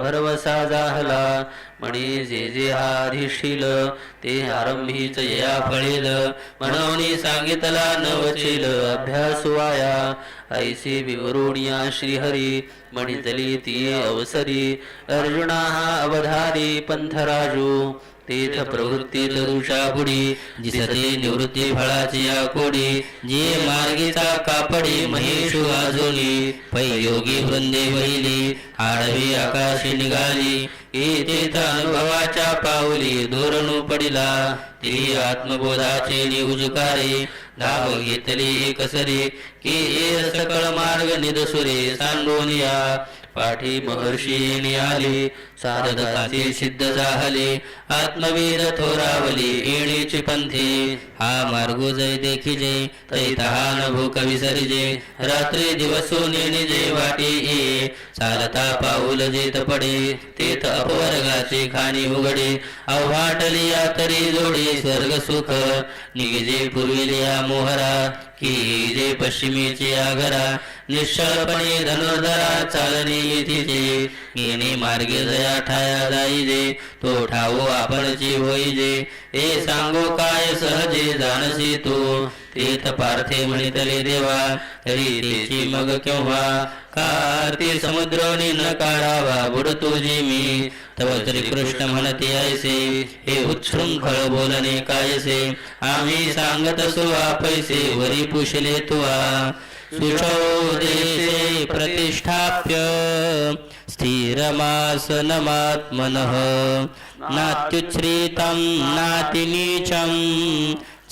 भरवसा जाहला. म्हणे जे जे हारिशील ते आरंभीच या फळेल. म्हणून सांगितला न अभ्यास वाया ऐसे विवरुणिया श्रीहरी म्हणितली ती अवसरी. अर्जुना हा अवधारी पंथराजू. तेथ प्रवृत्ती तरुषा पुढी दिसते निवृत्ती फळाची आकोडी जे मार्गीचा कापडी महेशु आजोली पै योगी वृंदे वहिली आडवी आकाशी निघाली येथे अनुभवाच्या पावली धोरणू पडिला. ती आत्मबोधाचे निउजकारे धाव घेतली कसरे की सकळ मार्ग निदसुरे सांडोनिया पाठी महर्षी आले साधकाचे सिद्ध झाले आत्मवीर थोरावली येणेची पंथी. हा मार्ग जय देखी जे जय तैतहान भूक विसर्जे. रात्री दिवसून निजे वाटे ये. चालता पाऊल जेत पडे तेथ अपवर्गाची खाणी उघडे. अव्हाटली या तरी जोडे स्वर्ग सुख. निगजे पूर्विलिया मोहरा की जे पश्चिमेची आघरा निश्चळपणे धनुर्धरा चालणे येथे येणे मार्गे जया ठाया जाईजे. तो ठाऊ आपणची होईजे. हे सांगो काय सहजे जाणसी तू. तीर्थ पार्थे म्हणितले देवा. तरी तेची मग केव्हा? कार्ती समुद्रोनी न काढावा बुडतो जे मी. तव श्रीकृष्ण कृष्ण म्हणते ऐसे. हे उच्छृंखळ बोलणे कायसे. आम्ही सांगत असो पैसे वरी पुशले तुआ सुषौ देशे प्रतिष्ठाप्य स्थिरमासनमात्मनः नात्युच्छ्रितं नातिनीचं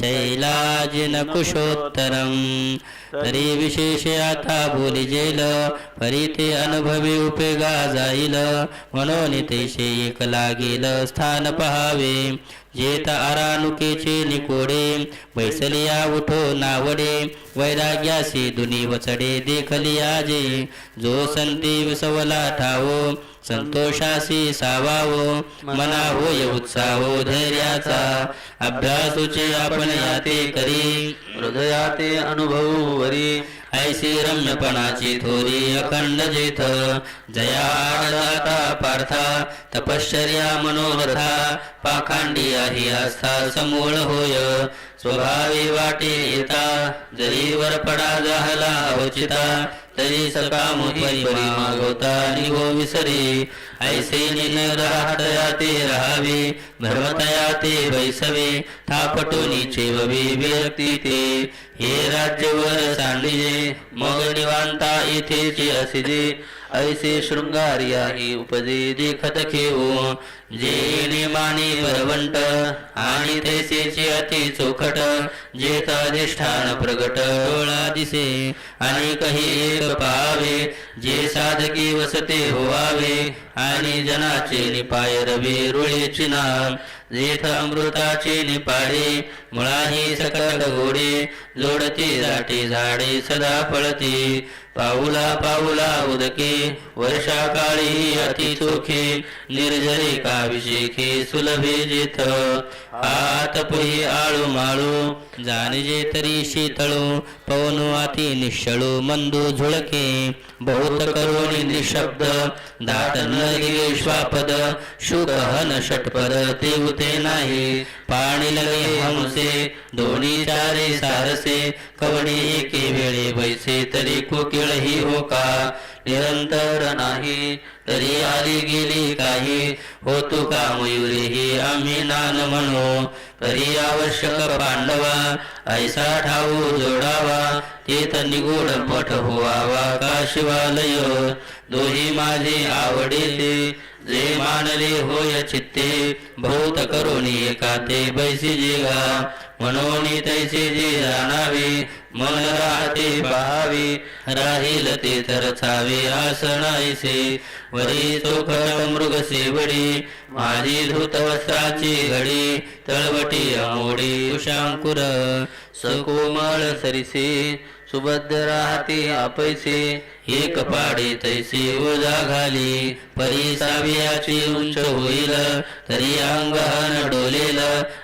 चैलाजिन कुशोत्तरं तरी विशेष आता बोली जेल परी ते अनुभवी उपेगा जाईल। म्हणून तैसे एक लागेल स्थान पहावे। जेत आरानुकेचे निकोडे बैसलिया उठो नावडे। वैराग्यासी दुनी वचडे देखलिया जे जो संती विसवला ठावो संतोषासी सावावो मना होय उत्साहो धैर्याचा। अभ्यासूचे आपण याते करी हृदयाते अनुभव वरी। ऐशी रम्यपणाची थोरी अखंड जेथ। जया पार्था तपश्चर्या मनोरथा। पाखांडी आहे आस्था समूळ होय। स्वभावी वाटे येता जरी वर पडा जाहला अवचिता। तरी सका परी मागवता निगो विसरे। ऐसे निनराहटया ते राहावे धर्मतया ते वैसवे थापटोनी चेववे विरक्ती ते हे राज्यवर सांडिजे मग निवांता येथेचे असिजे। ऐसे शृंगारिया ही उपजे देखत खेऊ जे निमाने बरवंट आणि तैसेचे अति चोखट जेथ अधिष्ठान प्रगट डोळा दिसे. आणि काही एक पाहावे जे साधकी वसते होवावे. आणि जनाचे निपाय रवे रुळेची नाम. जेथ अमृताची निपाडे मुळाही सकट घोडे जोडती दाटी झाडे सदा फळते. पाऊला पाऊला उदके वर्षा काळी अति चोखे निर्जरे काविशेखे सुलभे जेथ. आत पुही आळू माळू जाणजे तरी शीतळू पवनो अति निश्चळू मंदू झुळके. बहुत करुणी निशब्द दाट न श्वापद शुकहन षटपद ते होते नाही. पाणी लगे हंसे दोन्ही चारे सारसे. कवडी एके वेळे बैसे तरी कोकिळ ही हो का? निरंतर नाही तरी आली गेली काही. होतो का मयुरी ही आम्ही नान म्हणू. तरी आवश्यक पांडवा ऐसा ठाऊ जोडावा. तेथ निगूढ मठ होवावा का शिवालय? दोही माझे आवडीचे. जे मानले होय चित्ते भौत करुणी एका ते बैसी जेगा. म्हणून तैसे जे जाणावे मन राहते पहावे. राहील ते तर छावे आसनायसे वरी चोखट मृग सेवडी माझी धृत वस्त्राची घडी. तळवटी अमोडी उशांकुर सकोमळ सरिसे. सुबद्ध राहते आपैसे एक पाडे तैसे ओझा घाली परी सावियाची उंच होईल तरी अंगहन डोलेल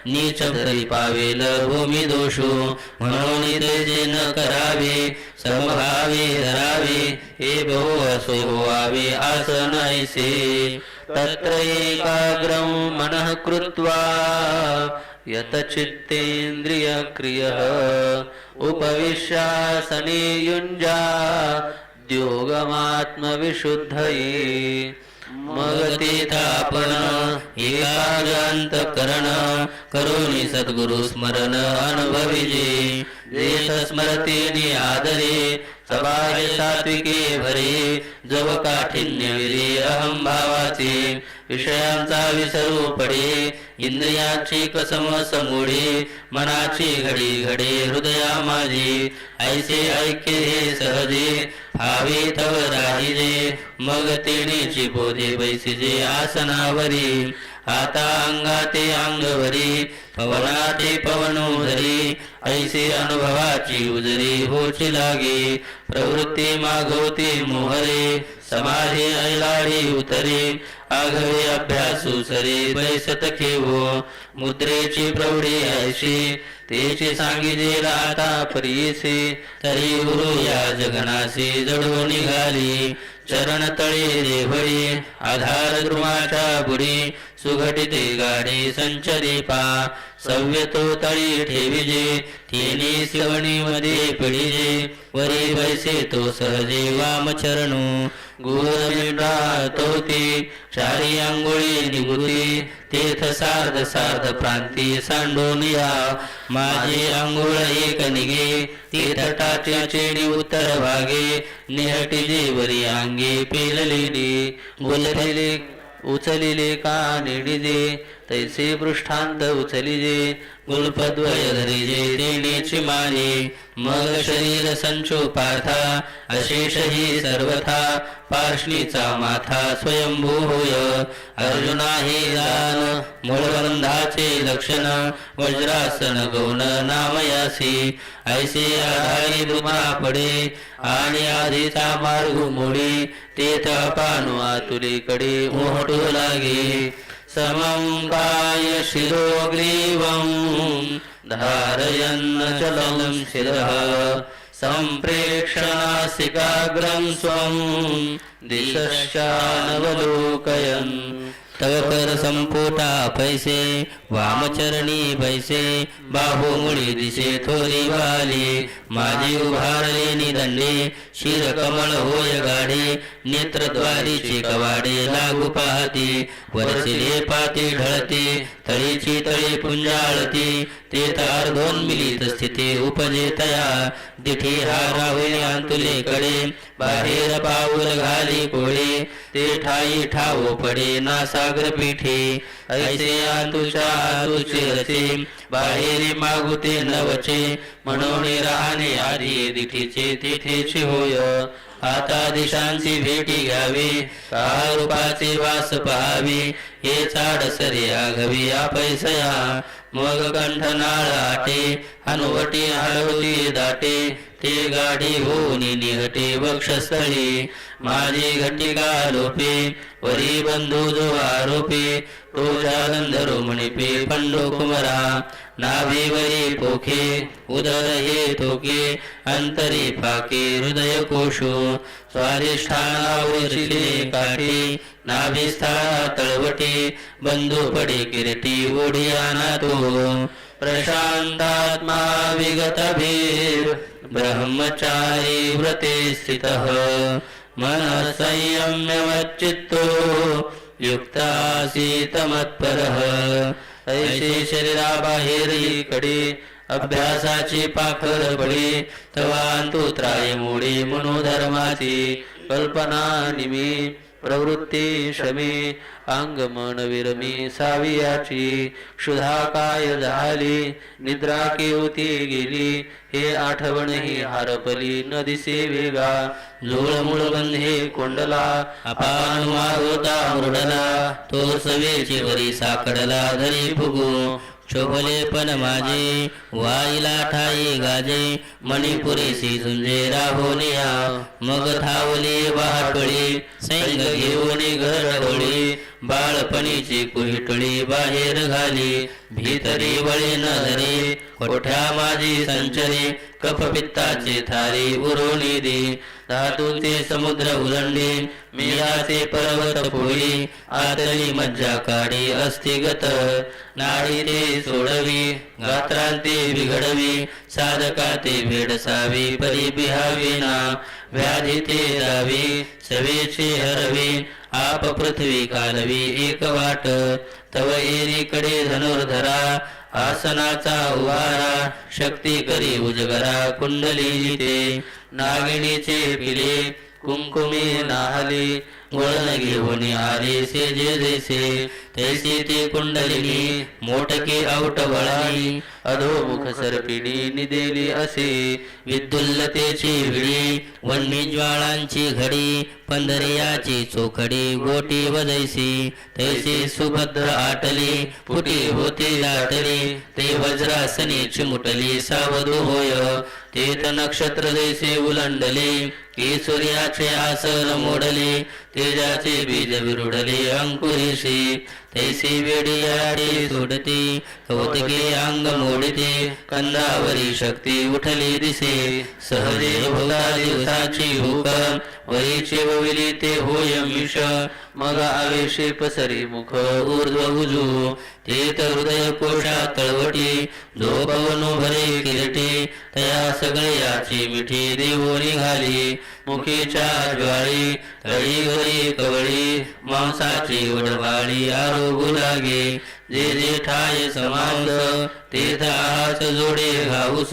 नीच तरी पावेल भूमी दोषू. म्हणून त्याचे न करावे समभावे धरावे हे बहु असो व्हावे असं नाहीसे. तत्र एकाग्रं मनः कृत्वा यतचित्तेन्द्रियक्रियः उपविश्यासने युञ्जा द्योगमात्मविशुद्धये मग तेथ आपण एकाग्रांत करण करोनी सद्गुरु स्मरण अनुभविजे। देश स्मरतेने आदरे सबाह्य सात्विके भरे जव काठिन्य अहम भावाचे विषयांचा विसरू पडे इंद्रियाची कसम समोडे मनाची घडी घडे हृदया माझे ऐसे ऐक्य हे सहजे हावे तव राहिजे मग तेनेची बोधे बैसिजे आसनावरी. आता अंगाते अंगवरी पवनाते पवनोधरी ऐसे अनुभवाची उजरी होची लागे. प्रवृत्ती मागवते मोहरे समाधी ऐलाडी उतरे. आघवे अभ्यासू सरे बैसत खेवो. मुद्रेची प्रौढी ऐशी तेचे सांगितले आता परीसे तरी गुरु या जगनासी जडो निघाली. चरण तळे रेभळी आधार द्रुमाच्या बुडी सुघटिते गाडी संचरीपा सव्यतो तळी ठेविजे तिने शिवणी मध्ये पिढीजे वरी बैसे तो सहजे वाम चरणू गुरमिंडा तोती चारी आंघोळी निगुती तेथ सार्ध सार्ध प्रांती सांडून या. माझे आंघोळ एक निघे तीर्थटाचे चेणी उत्तर भागे निहटी वरी अंगे पेललेली. बोललेले उचलिले का निडिजे? तैसे पृष्ठांत उचलिजे. गुलपद्वय माने मग शरीर संचो अशेष ही सर्वथा पार्ष्णीचा माथा स्वयंभू होय अर्जुना हे दान मूळबंधाचे लक्षण वज्रासन गौण नामयासी। ऐसे आधारी दुमा पडे आणि आधीचा मार्ग मोडी तेथ पानु आतुलीकडे मोहटू लागे। समम् काय शिरो ग्रीवम् धारयन्न शिरः सम्प्रेक्षणासिकाग्रम् स्वम् दिशश्चानवलोकयन्। तव कर संपुटा पैसे वामचरणी पैसे बाहुमुळी दिसे थोरी वाली माझी उभारले निदंडे शिर कमळ होय गाडे नेत्रद्वारीचे कवाडे लागू पाहते वरसिले पाते ढळते तळीची तळी पुंजाळते ते तार दोन मिलित स्थिती उपजे तया दिठी हारा होईल अंतुले कडे बाहेर पाऊल घाली कोळे ते ठाई ठाव पडे नासा व्याघ्रपीठे ऐसे आतुच्या आतुचे रचे बाहेरी मागुते नवचे म्हणून राहणे आधी दिठीचे तिथेचे होय. आता दिशांची भेटी घ्यावी रूपाचे वास पहावी हे चाड सरे आघवी पैसया मग कंठनाळ आटे हनुवटी हळवती दाटे ते गाडी होऊन निघटे वक्षस्थळी माझी घटिका लोपे वरी बंधू जो आरोपे तो जालंधरो म्हणिपे पंडो कुमरा नाभीवरी पोखे उदर हे तोके अंतरी पाके हृदय कोशो स्वाधिष्ठानावशिले काठी नाभिस्थाना तळवटे बंधू पडे किरटी ओढियाना तो प्रशान्तात्मा विगतभीर ब्रह्मचारी व्रते स्थितः। मनः संयम्यमच्चित्तो युक्तासीतमत्परः। ऐसे कडे अभ्यासाची पाखर बळी तवांतु त्राय मनोधर्माची कल्पना निमी। प्रवृत्ती शमी अंगमन विरमी सावियाची क्षुधा काय झाली निद्रा केवती गेली हे आठवण ही हारपली न दिसे वेगा जोळ मूळ बंधे कोंडला अपान मारुता मृडला तो सवेची वरी साकडला धरी फुगू शोभले पण माझे वाईला ठाई गाजे मणिपुरेशी झुंजे राहोनिया मग थावले वाटळी सैंग घेऊन घरवळी बाळपणीची कुहिटळी बाहेर घाली भीतरी वळे नजरी कोठ्या माझी संचरी कफपित्ताची थारी उरोणी दे धातूचे समुद्र उलंडे मेळाचे पर्वत पोळी आतली मज्जा काढी अस्थिगत नाडी ते सोडवी गात्रांते बिघडवी साधका ते भेडसावी परी बिहावी ना. व्याधी ते रावी सवेचे हरवी आप पृथ्वी कालवी एक वाट तव एरीकडे धनुर्धरा आसनाचा उभारा शक्ती करी उजगरा कुंडली ते नागिणीचे पिले कुंकुमे नाहले वळण घेऊन आले से जे जैसे तैसे ते कुंडलिनी मोटके औट वळाली अधोमुख सरपिडी निदेली असे. विद्युल्लतेची विळी वन्नी ज्वाळांची घडी पंधरियाची चोखडी गोटी वजैसी. तैसी सुभद्र आटली फुटी होती लाटली ते वज्रासने चिमुटली सावधू होय. तेथ नक्षत्र जैसे उलंडले की सूर्याचे आसन मोडले तेजाचे बीज विरुडले अंकुरिशी. तैसी वेडी आडी सोडती कौतके अंग मोडिते कंदावरी शक्ती उठली दिसे. सहजे भोगा दिवसाची हुकम वरीचे वविली ते होय मिष. मग आवेशे पसरी मुख ऊर्ध्व उजू. तेथ हृदय कोशा तळवटी जो पवनो भरे किरटे. तया सगळे याची मिठी देवो निघाली मुखीच्या ज्वाळी तळी घरी कवळी मांसाची उडवाळी आरोगू लागे. जे जे आहास जोडे घाऊस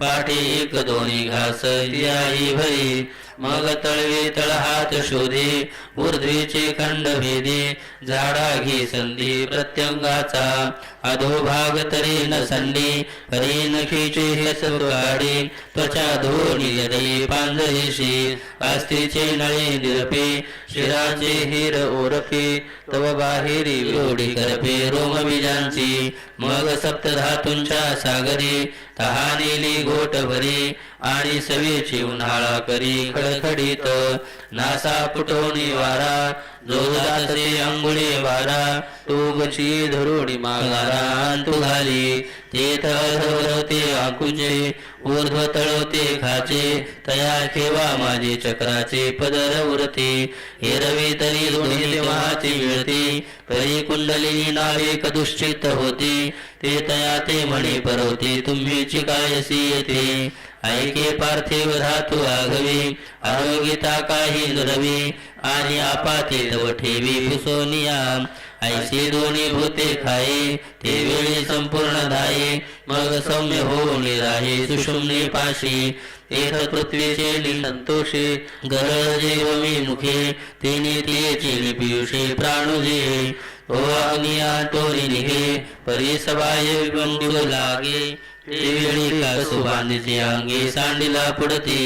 पाठी एक दोन्ही घास याही भरी. मग तळवे तळहात शोधे ऊर्ध्वीचे खंड भेदे झाडा घे संधी प्रत्यंगाचा. अधोभाग तरी न संडी परी त्वचा धोणी जडे पांजरेशी अस्त्रीचे नळे निरपे शिराचे हिर ओरपे तव बाहेरी विरोडी करपे रोम बीजांची मग सप्तधातूंच्या सागरे तहा नेली घोट भरे आणि सवेची उन्हाळा करी खडखडीत नासा पुटवणी वारा जो जातसे अंगुळे वारा तू गची धरुणी मागारा तू घाली तेथ अधवरते आकुचे ऊर्ध्व तळवते खाचे तया ठेवा माझे चक्राचे पदर उरते एरवी तरी दोन्ही तेव्हाची मिळते परी कुंडलिनी नावे कदुश्चित होते ते तया ते म्हणे परवते तुम्हीची कायसी येते. ऐके पार्थिव धातू आगवे आरोग्यता काही दुरवी आणि आपाते तव ठेवी पुसोनिया ऐशी दोन्ही भूते खाये ते वेळी संपूर्ण धाये मग सौम्य होऊन राहे सुषुम्ने पाशी. तेथ पृथ्वीचे संतोषे गरळ जीव मी मुखे तिने तेची पियुषे प्राणुजे. ओ अग्निया तोरी निघे परिसबाय बंधू लागे. वेळी का अंगी सांडीला पुढते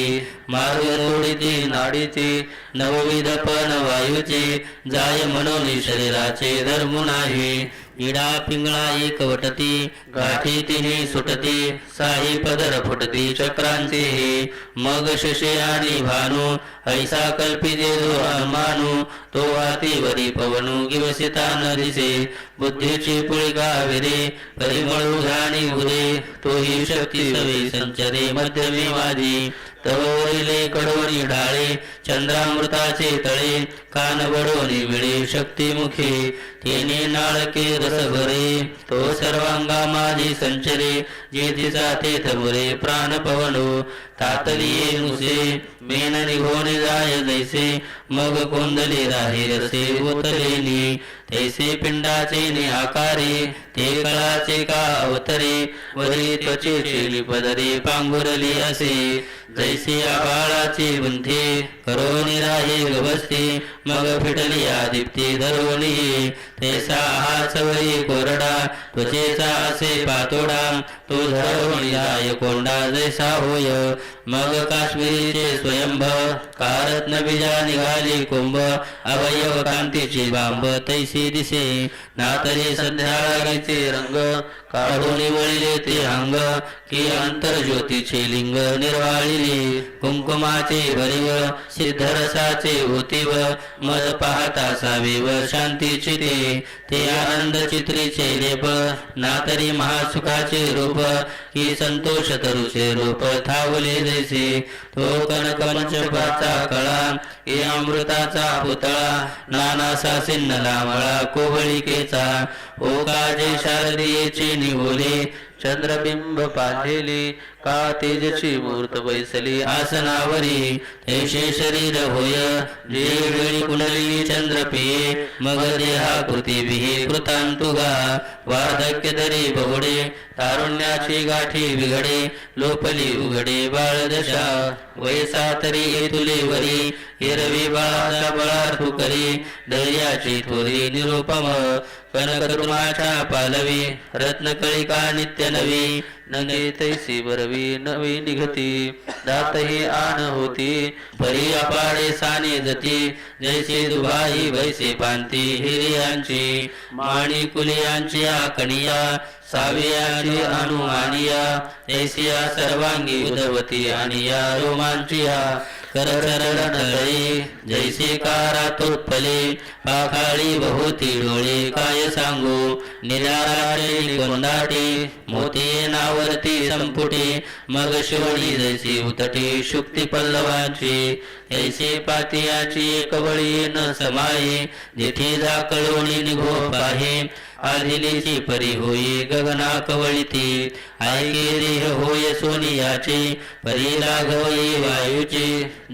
मार्ग तोडीते नाडीचे नवविध पण वायूची जाय म्हणून शरीराचे धर्म नाही. इडा पिंगळा एक वटती गाठी तिने सुटती साही पदर फुटती चक्रांती मग शशे आणि भानू ऐसा कल्पी जो मानू तो वाती वरी पवनू गिवसिता न दिसे बुद्धीची पुळिका विरे परिमळू घाणी उरे तोही शक्ती सवे संचरे मध्यमी वादी तवरिले कडवणी डाळे चंद्रामृताचे तळे कान बडोनी विळे शक्तिमुखी तिने नाळके रस भरे तो सर्वांगा माझी संचरे जेथे जाते थबुरे प्राण पवनो तातलिये मुसे मेन निघोने जाय जैसे मग कोंदले राही रसे ओतलेली तैसे पिंडाचे ने आकारे ते कळाचे का अवतरे वरी त्वचे पदरे पांघुरली असे. जैसी आबाळाचे बुंथे करोनी राही गवस्ती मग फिटली आदिप्ती धरवली. तैसा हा वरी कोरडा त्वचेचा असे पातोडा तो धरोनी राय कोंडा जैसा होय. मग काश्मीरीचे स्वयंभ कारत्न बीजा निघाली कुंभ अवयव कांतीची बांब तैसी दिसे. नातरी सध्या रंग काढून वळले ते अंग की अंतर ज्योतीचे लिंग निर्वाळी निर्वाळिले कुंकुमाचे भरीव सिद्धरसाचे होतीव मज पाहता सावेव शांतीचे ते ते आनंद चित्रीचे लेप नातरी महासुखाचे रूप की संतोष तरुचे रूप थावले जैसे तो कनक कळा की अमृताचा पुतळा नाना सासिन्न लामळा कोहळिकेचा ओ काजे शारदीयेचे निवोले चंद्रबिंब पाहिली का तेजची मूर्त बैसली आसनावरी? तैसे शरीर होय जे वेळी कुंडली मग देहा कृती कृतांतुगा. वार्धक्य दरी बहुडे तारुण्याची गाठी बिघडे लोपली उघडे बाळदशा. वैसा तरी येतुले वरी हिरवी बाळाचा बळार्थू करी. धैर्याची थोरी निरुपम कनकरुमाच्या पालवी रत्नकळिका नित्य नवी. नगे तैसी बरवी नवी निघती. दातही आन होती परी अपाडे साने जती. जैसे दुभाई वैसे पांती हिरियांची. माणी कुलियांची आकणिया सावियाची अनुमानिया ऐसिया सर्वांगी उदवती आणि या रोमांचिया. करचरण नळी जैसे कारातोत्पले पाखाळी बहुती डोळे काय सांगू? निराराटे कोंडाटे मोती नावरती संपुटे। मग शिवणी जैसी उतटे शुक्ती पल्लवांची। ऐसे पातियाची कवळी न समाये। जेथे झाकळोणी निघो पाहे। आदिलेची परी होई गगना कवळिती ऐके देह होय सोनियाचे परी राघवई वायूचे.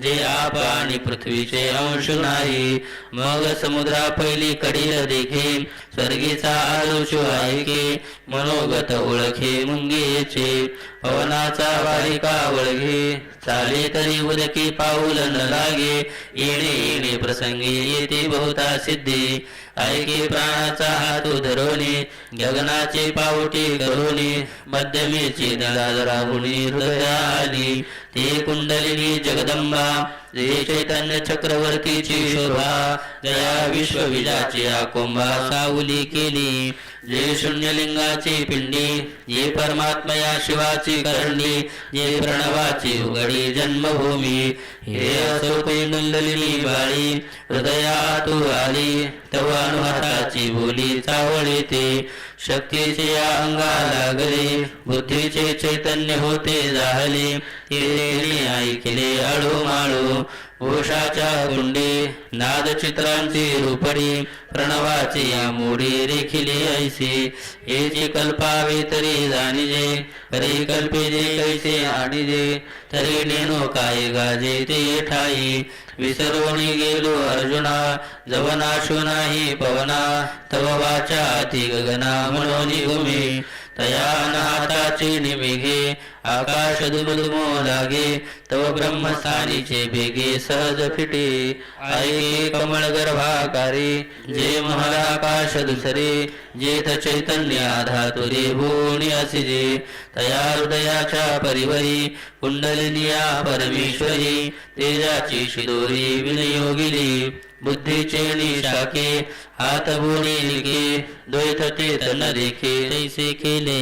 जे आप आणि पृथ्वीचे अंश नाही मग समुद्रा पहिली कडील देखे स्वर्गीचा आलोच ऐके मनोगत ओळखे मुंगेचे. पवनाचा बारिका वळघे चाले तरी उदकी पाऊल न लागे. येणे येणे प्रसंगी येते बहुता सिद्धी. ऐके प्राणाचा हात धरोने गगनाचे पावटी करोने मध्यमेची दला राहुणी हृदया आली ते कुंडलिनी जगदंबा जे चैतन्य चक्रवर्तीची शोभा जया विश्वविजाची आकुंभा सावली केली. जे शून्यलिंगाची पिंडी जे परमात्मया शिवाची करणी जे प्रणवाची उघडी जन्मभूमी हे असो कुंडलिनी बाळी बाळी हृदयातू आली तव अनुहाराची बोली चावळी ते. शक्तीचे या अंगा लागले बुद्धीचे चैतन्य होते जाहले. ते ऐकले आळू माळू घोषाच्या कुंडी नाद चित्रांची रुपडी प्रणवाची या मोडी रेखिली ऐसी. हेची कल्पावे तरी जाणिजे तरी कल्पिजे कैसे आणिजे तरी नेनो काय गाजे ते ठाई. विसरवणी गेलो अर्जुना जवनाशु नाही पवना तव वाचा ती गगना म्हणून भूमी तया नाथाचे निमेघे आकाश दुमदुमो लागे तव ब्रह्मस्थानीचे भेगे सहज फिटे आई कमळ गर्भाकारी जे महलाकाश दुसरे जेथ चैतन्य आधातुरे भूणी असिजे तया हृदयाच्या परिवरी कुंडलिनिया परमेश्वरी तेजाची शिदोरी विनियोगिली बुद्धीचे निशाके हात बोनी लिखे द्वैत ते तन देखे तैसे केले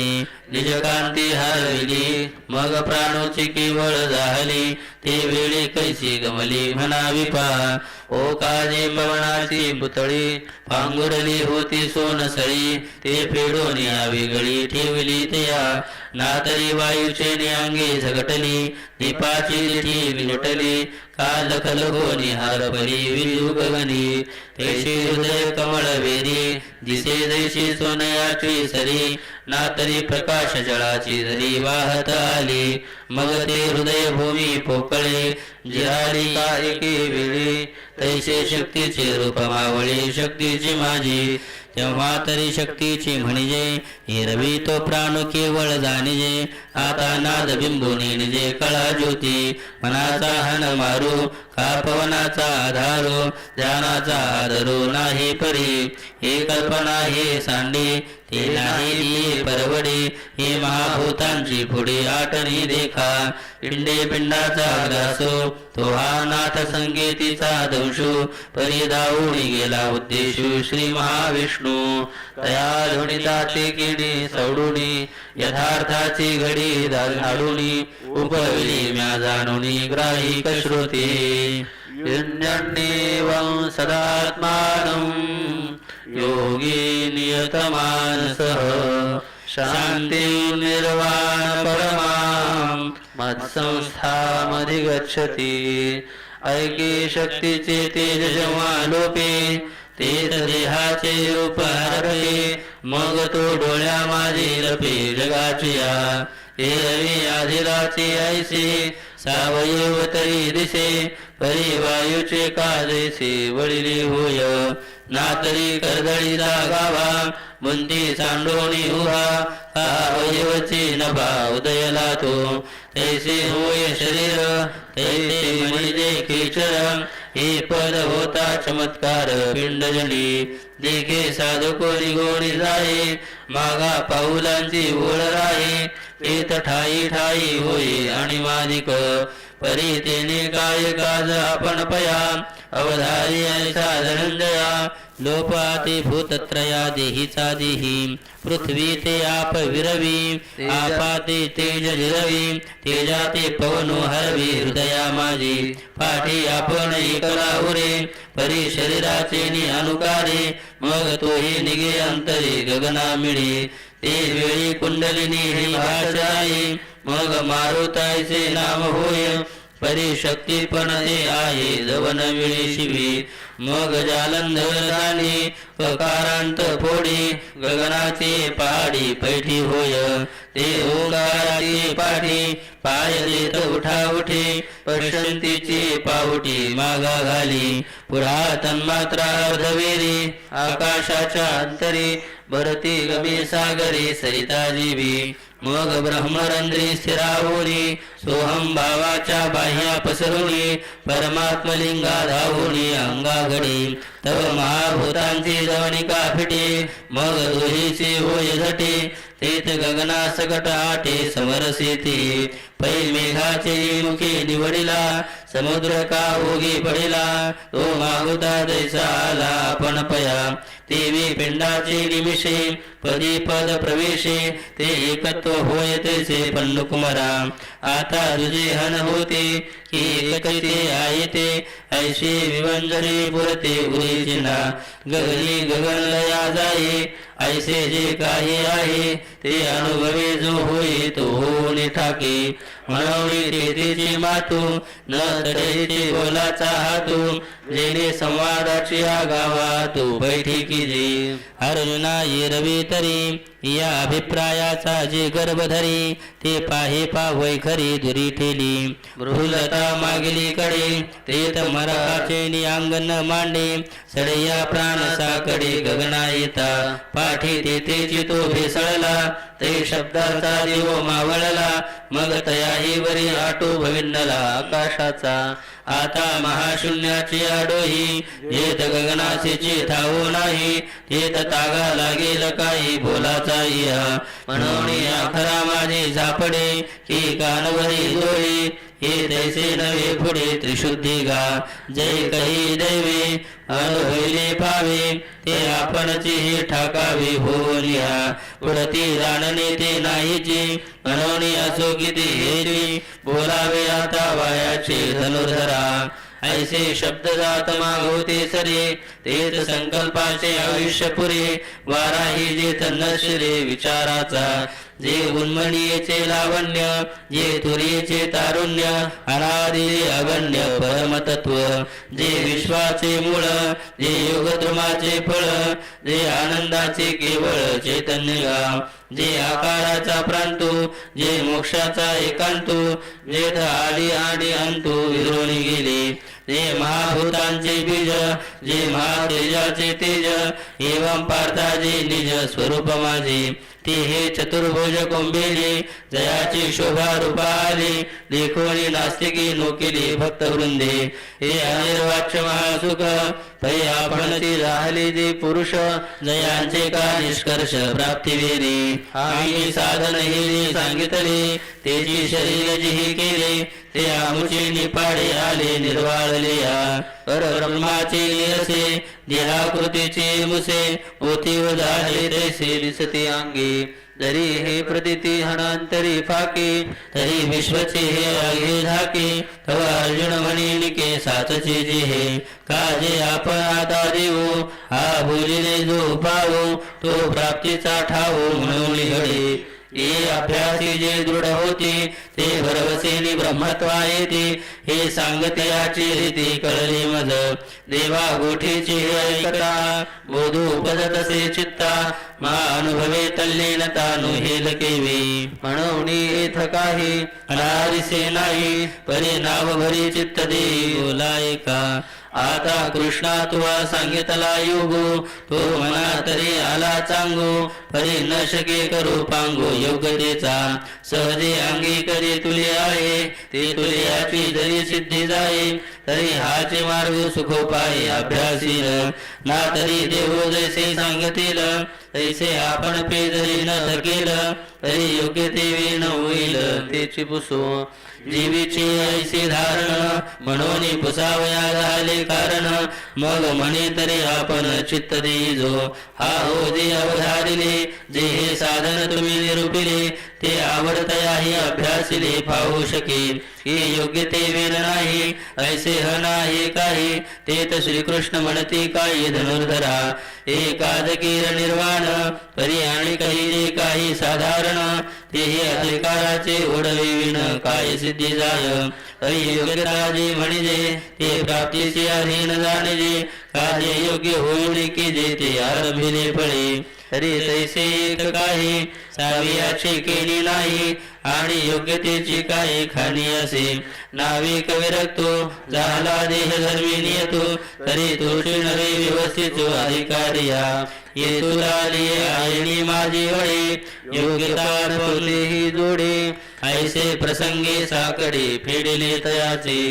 निजकांती हरविली. मग प्राणोची केवळ झाली ते वेळी कैसी गमली म्हणावी पा. ओ काजे पवनाची पुतळी. पांघुरली होती सोनसळी ते फेडून या वेगळी ठेवली त्या नातरी वायूचे अंगे झगटली. दीपाची लिठी विलटली काल खलगोनी हारपरी विजू गगनी. तेशी हृदय कमळ वेरी दिसे दैशी सोनयाची सरी ना तरी प्रकाश जळाची झरी वाहत आली. मग ते हृदय भूमी पोकळे जिराली का एके वेळी. तैसे शक्तीचे रूप मावळी शक्तीची माझी. तेव्हा तरी शक्तीची म्हणजे हिरवी तो प्राण केवळ जाणिजे. आता नाद बिंबुनी निजे कळा ज्योती. मनाचा हन मारू का पवनाचा आधारो. ध्यानाचा आदरो नाही परी. हे कल्पना हे सांडे ते नाही दिये परवडे हे महाभूतांची पुढे आठणी देखा. पिंडे पिंडाचा ग्रासो तो हा नाथ संगीतीचा दंशो. परिदाऊन गेला उद्देशू श्री महाविष्णू. तया ध्वनिताचे किणी सवडुनी यथार्थाची घडी धाडुनी उपविली म्या जाणुनी ग्राहिक कश्रुती युञ्जन्नेवं सदात्मानं. योगी नियतमानसः। शान्तिं निर्वाण मत्संस्थामधिगच्छति। ऐके शक्तीचे तेज लोपे देहाचे रूप हरपे मग तो डोळ्या माझे रपे जगाचिया। हे रवी आधिराचे ऐसे। सावयव तरी दिसे। परी वायूचे काजैसे वडिले होय। नातरी कर्दळीला गावा बुंदी सांडोणी उहा अवयवची नभा उदयला तो. तैसे होय शरीर तैसे म्हणजे खेचर हे पद होता चमत्कार पिंडजली देखे साधको निगोणी जाये मागा पाऊलांची ओळ राहे तेत ठाई ठाई होई आणि मादिक परी तेने काय काज आपण पया अवधारी ऐसा धनंजया लोपाते भूतत्रया देहीचा देही पृथ्वी ते आप विरवी आपाते तेज जिरवी तेजाते पवनो हरवी हृदया माझी पाठी आपण एकला उरे परी शरीराचे नि अनुकारे मग तोही निगे अंतरी गगना मिळे ते वेळी कुंडलिनी ही भाषाई मग मारुतायचे नाम होय. परी शक्ती पण ते आहे जवन विळी शिवी. मग जालंधर झाली फोडी. गगनाचे पहाडी पैठी होय. ते ओंकाराचे पाठी. पाय देत उठा उठे. पशंतीची पावटी मागा घाली. पुरातन तन्मात्रा अर्धवेरी आकाशाच्या अंतरी. भरती गमी सागरी सरिता जीवी. मग ब्रह्मरंद्री स्थिरावुनी सोहम भावाच्या बाह्या पसरुनी परमात्मलिंगा धावुनी अंगाघडी तव महाभूतांची जवनिका फिटे मग दोहीचे होय झटे तेथ गगना सकट आटे समरसेते पै मेघाचे मुखे निवडिला समुद्र का उगी पडिला तो मागुता दैसा आला पण पया. तेवी पिंडाचे निमिषे पदी पद प्रवेशे ते एकत्व होय तेचे पन्नु कुमारा आता तुझे हन होते की एकते आहे ते. ऐशे पुरते उदयचिना गगनी गगनलया जाई ऐसे जे काही आहे ते अनुभवे जो होई तो होऊन ठाके. म्हणून तेथेची मातू न तडेचे बोलाचा हातू. जेणे संवादाची आगावा तू बैठी किजी अर्जुना येरवी तरी. या अभिप्रायाचा जे गर्भ धरी ते पाहे पावय खरी दुरी ठेली. मृलता मागली कडे तेत मराचे नियांगन मांडे. सडया प्राणसा कडे गगना येता. पाठी तेथेची तो भेसळला ते शब्दाचा देव मावळला. मग तयाही वरी आटो भविंडला आकाशाचा. आता महाशून्याची आडोही येत गगनाशीची ठावो नाही येत तागा लागेल काही बोलाचा इहा. म्हणून आखरा माझे झापडे की कानवरी डोळे हे तैसे नवे पुढे त्रिशुद्धी गा। जय कही दैवे अनुभवले पावे ते आपणची हे ठाकावे हो लिहा पुढती जाणणे ते नाहीचे म्हणून असो किती हेरी बोलावे आता वायाचे धनुर्धरा। ऐसे शब्द जात मागवते सरे तेच संकल्पाचे आयुष्य पुरे वाराही जे नश्रे विचाराचा। जे उन्मणीचे लावण्य जे तुरीचे तारुण्य अनादि अगण्य परमतत्व जे विश्वाचे मूळ जे योगद्रुमाचे फळ जे आनंदाचे केवळ चैतन्य जे आकाराचा प्रांतो जे मोक्षाचा एकांतो जे आडी आडी अंतो विरोणी गेले. जे महाभूतांचे बीज जे महातेजाचे तेज एवं पार्था जे निज स्वरूप माझे. ते हे चतुर्भुज कोंबेले जयाची शोभा रूपाली देखोनी नास्तिकी नोकिली भक्त वृंदे हे अनिर्वाच्य महासुख पै आपण ती राहिले जे पुरुष जयांचे का निष्कर्ष प्राप्ती वेरी आम्ही साधन हे सांगितले तेजी शरीर जी केले ते आमुचे निपाडे आले निर्वाळले या. परब्रह्माचे निरसे देहाकृतीचे मुसे ओतीव झाले तैसे दिसते अंगी. जरी हे प्रतिती हणांतरी फाके तरी विश्वचे हे आगे झाके. तव अर्जुन म्हणे के साचचे जे हे. काजे आपण आता देऊ हा बोलिले जो पावो तो प्राप्तीचा ठावो म्हणून घडे हे अभ्यासी जे दृढ होते ते भरवसेने ब्रह्मत्वा येते हे सांगते याची रीती कळले मज देवा गोठीचे ऐकता बोधू उपजतसे चित्ता मा अनुभवे तल्ले न तानु हे लकेवी म्हणून येथ काही अनारिसे नाही परी नाव भरी चित्त दे बोलायका आता कृष्णा तुवा सांगितला योगो तो मना तरी आला चांगो. परी न शके करू पांगो योग्यतेचा सहजे अंगी करी तुले आहे. ते तुले याची जरी सिद्धी जाई तरी हाचे मार्ग सुखोपाय अभ्यासील ना तरी देव जैसे सांगतील तैसे आपण पे जरी न थकेल तरी योग्य ते न होईल तेची पुसो जीवीची ऐशी धारण म्हणून पुसावया झाले कारण मग म्हणे तरी आपण चित्त देईजो. हा हो जे अवधारिले जे हे साधन तुम्ही निरूपिले ते आवडतयाही अभ्यासिले पाहू शकेल. हे योग्य ते वेद नाही ऐसे ह नाही काही. ते तर श्रीकृष्ण म्हणते काही धनुर्धरा एकाद केर निर्वाण परी आणि काही जे काही साधारण. तेही अधिकाराचे ओढवे विण काय सिद्धी जाय. अरी योग्यता जे म्हणजे ते प्राप्तीचे अधीन जाणजे. काजे योग्य होईल की जे ते आरंभिले फळे. हरी तैसे एक काही सावियाचे केली नाही आणि योग्यतेची काही खाली असे. नावी कविरक्तो झाला देह धर्मी नियतो तरी तुळशी नवे व्यवस्थित अधिकारिया ये तुलाली आईनी माझी वडे योग्यता ही जोडे. ऐसे प्रसंगे साकडे फेडले तयाचे.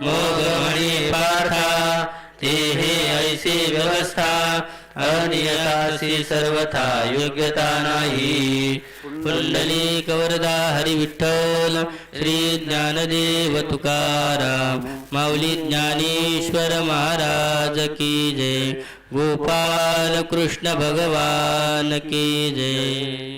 मोग म्हणे पार्था ते हे ऐसे व्यवस्था. अनियतासी सर्वथा योग्यता नाही। पुंडली कवरदा हरी विठ्ठल श्री ज्ञानदेव तुकाराम माऊली ज्ञानेश्वर महाराज की जय। गोपाल कृष्ण भगवान की जय।